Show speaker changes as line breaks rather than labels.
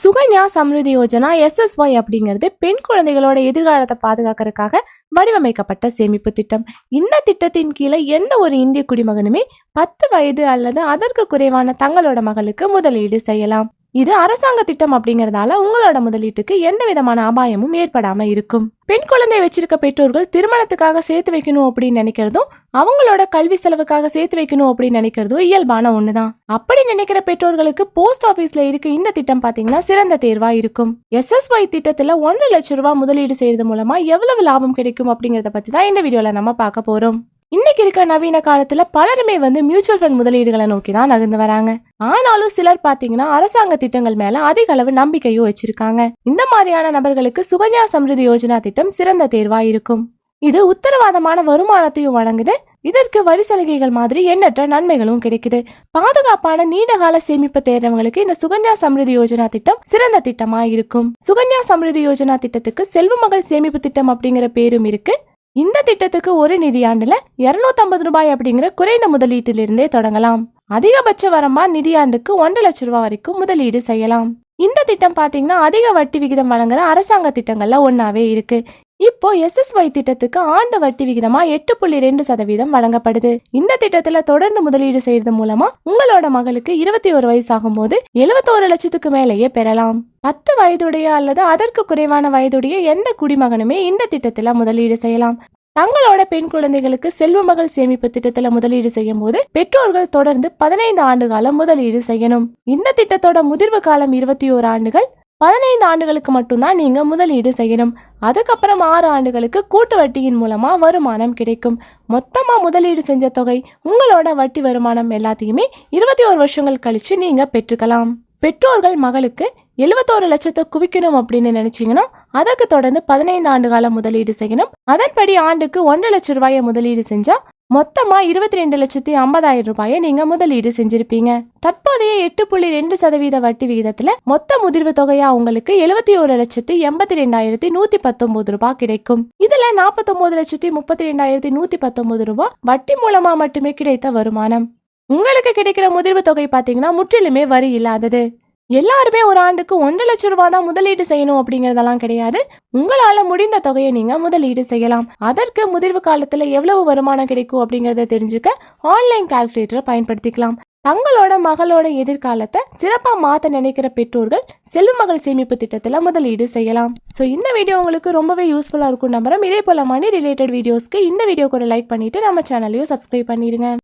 Sukanya Samriddhi Yojana SSY அப்படிங்கிறது பெண் குழந்தைகளோட எதிர்காலத்தை பாதுகாக்கிறதுக்காக வடிவமைக்கப்பட்ட சேமிப்பு திட்டம். இந்த திட்டத்தின் கீழே எந்த ஒரு இந்திய குடிமகனுமே பத்து வயது அல்லது அதற்கு குறைவான தங்களோட மகளுக்கு முதலீடு செய்யலாம். இது அரசாங்க திட்டம் அப்படிங்கறதால உங்களோட முதலீட்டுக்கு எந்த விதமான அபாயமும் ஏற்படாம இருக்கும். பெண் குழந்தை வச்சிருக்க பெற்றோர்கள் திருமணத்துக்காக சேர்த்து வைக்கணும் அப்படின்னு நினைக்கிறதும் அவங்களோட கல்வி செலவுக்காக சேர்த்து வைக்கணும் அப்படின்னு நினைக்கிறதும் இயல்பான ஒண்ணுதான். அப்படி நினைக்கிற பெற்றோர்களுக்கு போஸ்ட் ஆபீஸ்ல இருக்க இந்த திட்டம் பாத்தீங்கன்னா சிறந்த தேர்வா இருக்கும். எஸ்எஸ்ஒய் திட்டத்துல ஒன்றரை லட்சம் ரூபாய் முதலீடு செய்யறது மூலமா எவ்வளவு லாபம் கிடைக்கும் அப்படிங்கறத பத்தி தான் இந்த வீடியோல நம்ம பார்க்க போறோம். இன்னைக்கு இருக்க நவீன காலத்துல பலருமே வந்து மியூச்சுவல் ஃபண்ட் முதலீடுகளை நோக்கி தான் நகர்ந்து வராங்க. ஆனாலும் சிலர் பாத்தீங்கன்னா அரசாங்க திட்டங்கள் மேல அதிக அளவு நம்பிக்கையும் வச்சிருக்காங்க. இந்த மாதிரியான நபர்களுக்கு சுகன்யா சம்ருதி யோஜனா திட்டம் சிறந்த தேர்வா இருக்கும். இது உத்தரவாதமான வருமானத்தையும் வழங்குது. இதற்கு வரி சலுகைகள் மாதிரி எண்ணற்ற நன்மைகளும் கிடைக்குது. பாதுகாப்பான நீண்டகால சேமிப்பு தேர்றவங்களுக்கு இந்த சுகன்யா சம்ருதி யோஜனா திட்டம் சிறந்த திட்டமா இருக்கும். சுகன்யா சம்ருதி யோஜனா திட்டத்துக்கு செல்வமகள் சேமிப்பு திட்டம் அப்படிங்கிற பேரும் இருக்கு. இந்த திட்டத்துக்கு ஒரு நிதியாண்டுல 250 ரூபாய் அப்படிங்கிற குறைந்த முதலீட்டிலிருந்தே தொடங்கலாம். அதிகபட்ச வரம்பா நிதியாண்டுக்கு ஒன்றரை லட்சம் ரூபாய் வரைக்கும் முதலீடு செய்யலாம். இந்த திட்டம் பாத்தீங்கன்னா அதிக வட்டி விகிதம் வழங்குற அரசாங்க திட்டங்கள்ல ஒன்னாவே இருக்கு. இப்போ எஸ்எஸ்ஒய் திட்டத்துக்கு ஆண்டு வட்டி விகிதமா எட்டு புள்ளி ரெண்டு சதவீதம் வழங்கப்படுது. இந்த திட்டத்துல தொடர்ந்து முதலீடு செய்யறது மூலமா உங்களோட மகளுக்கு இருபத்தி ஒரு வயசு ஆகும்போது எழுபத்தோரு லட்சத்துக்கு மேலேயே பெறலாம். பத்து வயதுடைய அல்லது அதற்கு குறைவான வயதுடைய எந்த குடிமகனுமே இந்த திட்டத்துல முதலீடு செய்யலாம். தங்களோட பெண் குழந்தைகளுக்கு செல்வ மகள் சேமிப்பு திட்டத்துல முதலீடு செய்யும் போது பெற்றோர்கள் தொடர்ந்து பதினைந்து ஆண்டு காலம் முதலீடு செய்யணும். இந்த திட்டத்தோட முதிர்வு காலம் இருபத்தி ஓரு ஆண்டுகள் பதினைந்து ஆண்டுகளுக்கு மட்டும்தான் நீங்கள் முதலீடு செய்யணும். அதுக்கப்புறம் ஆறு ஆண்டுகளுக்கு கூட்டு வட்டியின் மூலமாக வருமானம் கிடைக்கும். மொத்தமாக முதலீடு செஞ்ச தொகை உங்களோட வட்டி வருமானம் எல்லாத்தையுமே இருபத்தி ஒரு வருஷங்கள் கழித்து நீங்கள் பெற்றுக்கலாம். பெற்றோர்கள் மகளுக்கு எழுபத்தோரு லட்சத்தை குவிக்கணும் அப்படின்னு நினைச்சிங்கன்னா அதற்கு தொடர்ந்து பதினைந்து ஆண்டு காலம் முதலீடு செய்யணும். அதன்படி ஆண்டுக்கு ஒன்றரை லட்சம் ரூபாயை முதலீடு செஞ்சால் மொத்தமா இருபத்தி ரெண்டு லட்சத்தி ஐம்பதாயிரம் ரூபாயை நீங்க முதலீடு செஞ்சிருப்பீங்க. தற்போதைய எட்டு புள்ளி ரெண்டு சதவீத வட்டி விகிதத்துல மொத்த முதிர்வு தொகையா உங்களுக்கு எழுபத்தி ஒரு லட்சத்தி எண்பத்தி ரெண்டாயிரத்தி நூத்தி பத்தொன்பது ரூபாய் கிடைக்கும். இதுல நாற்பத்தொன்பது லட்சத்தி முப்பத்தி ரெண்டாயிரத்தி நூத்தி பத்தொன்பது ரூபாய் வட்டி மூலமா மட்டுமே கிடைத்த வருமானம். உங்களுக்கு கிடைக்கிற முதிர்வு தொகை பாத்தீங்கன்னா முற்றிலுமே வரி இல்லாதது. எல்லாருமே ஒரு ஆண்டுக்கு ஒன்றரை லட்சம் ரூபாய் தான் முதலீடு செய்யணும் அப்படிங்கறதெல்லாம் கிடையாது. உங்களால முடிந்த தொகையை நீங்க முதலீடு செய்யலாம். அதற்கு முதிர்வு காலத்துல எவ்வளவு வருமானம் கிடைக்கும் அப்படிங்கறத தெரிஞ்சுக்க ஆன்லைன் கால்குலேட்டரை பயன்படுத்திக்கலாம். தங்களோட மகளோட எதிர்காலத்தை சிறப்பா மாத்த நினைக்கிற பெற்றோர்கள் செல்வ மகள் சேமிப்பு திட்டத்துல முதலீடு செய்யலாம். ஸோ இந்த வீடியோ உங்களுக்கு ரொம்பவே யூஸ்ஃபுல்லா இருக்கும் நம்புறோம் இதே போல மணி ரிலேட்டட் வீடியோஸ்க்கு இந்த வீடியோக்கு ஒரு லைக் பண்ணிட்டு நம்ம சேனலையும் சப்ஸ்கிரைப் பண்ணிடுங்க.